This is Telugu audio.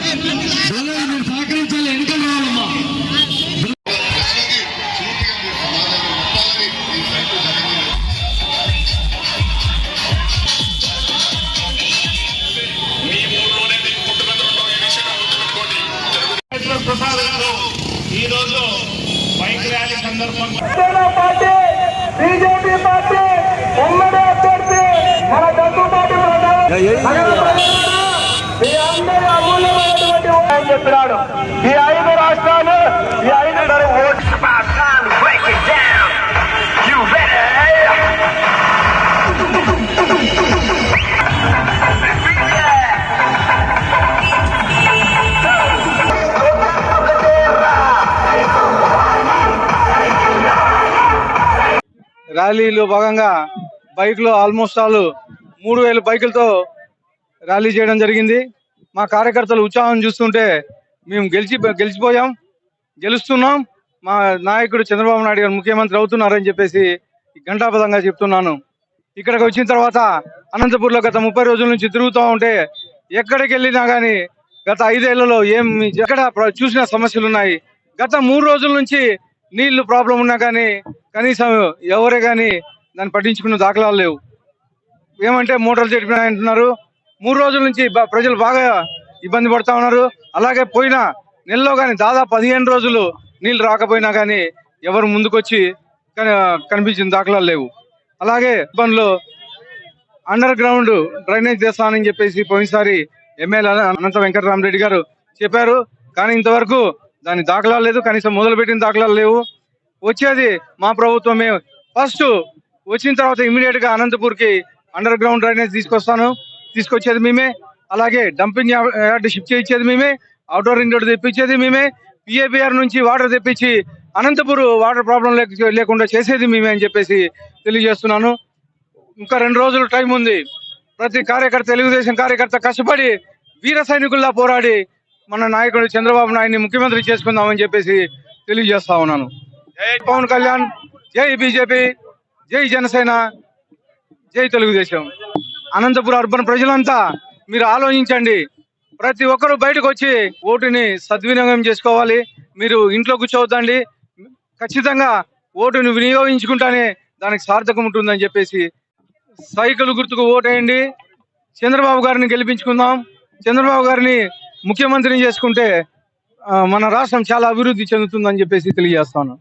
మీరు సహకరించాలి ఎన్నికలు రావాలమ్మా. ప్రసాద్ ఈ రోజు బైక్ ర్యాలీ సందర్భంగా పార్టీ బీజేపీ పార్టీ ఉమ్మడి అభ్యర్థి మన దగ్గుబాటు అని చెప్పినాడు. ఈ ఐదు రాష్ట్రాలు ఈ ఐదు ర్యాలీలో భాగంగా బైక్లో ఆల్మోస్ట్ ఆల్ మూడు వేల బైకులతో ర్యాలీ చేయడం జరిగింది. మా కార్యకర్తలు ఉత్సాహం చూస్తుంటే మేము గెలిచి గెలిచిపోయాం గెలుస్తున్నాం. మా నాయకుడు చంద్రబాబు నాయుడు గారు ముఖ్యమంత్రి అవుతున్నారని చెప్పేసి ఘంటాపదంగా చెప్తున్నాను. ఇక్కడికి వచ్చిన తర్వాత అనంతపూర్లో గత ముప్పై రోజుల నుంచి తిరుగుతూ ఉంటే ఎక్కడికి వెళ్ళినా కానీ గత ఐదేళ్ళలో ఏం ఎక్కడ చూసిన సమస్యలు ఉన్నాయి. గత మూడు రోజుల నుంచి నీళ్ళు ప్రాబ్లం ఉన్నా కానీ కనీసం ఎవరే కానీ దాన్ని పట్టించుకున్న దాఖలాలు లేవు. ఏమంటే మోటార్లు చెడిపోయినా అంటున్నారు మూడు రోజుల నుంచి ప్రజలు బాగా ఇబ్బంది పడుతూ ఉన్నారు. అలాగే పోయిన నెలలో కానీ దాదాపు పదిహేను రోజులు నీళ్ళు రాకపోయినా కానీ ఎవరు ముందుకొచ్చి కనిపించిన దాఖలాలు లేవు. అలాగే ఇబ్బందులు అండర్ గ్రౌండ్ డ్రైనేజ్ చేస్తానని చెప్పేసి పోయినసారి ఎమ్మెల్యే అనంత వెంకటరామరెడ్డి గారు చెప్పారు. కానీ ఇంతవరకు దాని దాఖలాలు లేదు. కనీసం మొదలుపెట్టిన దాఖలాలు లేవు. వచ్చేది మా ప్రభుత్వమే. ఫస్ట్ వచ్చిన తర్వాత ఇమీడియట్గా అండర్ గ్రౌండ్ డ్రైనేజ్ తీసుకొస్తాను. తీసుకొచ్చేది మేమే. అలాగే డంపింగ్ యార్డ్ షిఫ్ట్ చేయించేది మేమే. అవుట్డోర్ రింగ్ రోడ్ తెప్పించేది మేమే. పిఏబిఆర్ నుంచి వాటర్ తెప్పించి అనంతపూర్ వాటర్ ప్రాబ్లం లేకుండా చేసేది మేమే అని చెప్పేసి తెలియజేస్తున్నాను. ఇంకా రెండు రోజులు టైం ఉంది. ప్రతి కార్యకర్త తెలుగుదేశం కార్యకర్త కష్టపడి వీర సైనికుల్లా పోరాడి మన నాయకుడు చంద్రబాబు నాయుడిని ముఖ్యమంత్రి చేసుకుందామని చెప్పేసి తెలియజేస్తా ఉన్నాను. జై పవన్ కళ్యాణ్ జై బీజేపీ జై జనసేన జై తెలుగుదేశం. అనంతపురం అర్బన్ ప్రజలంతా మీరు ఆలోచించండి. ప్రతి ఒక్కరూ బయటకు వచ్చి ఓటుని సద్వినియోగం చేసుకోవాలి. మీరు ఇంట్లో కూర్చోవద్దండి. ఖచ్చితంగా ఓటుని వినియోగించుకుంటానే దానికి సార్థకం ఉంటుందని చెప్పేసి సైకిల్ గుర్తుకు ఓటేయండి. చంద్రబాబు గారిని గెలిపించుకుందాం. చంద్రబాబు గారిని ముఖ్యమంత్రిని చేసుకుంటే మన రాష్ట్రం చాలా అభివృద్ధి చెందుతుందని చెప్పేసి తెలియజేస్తాను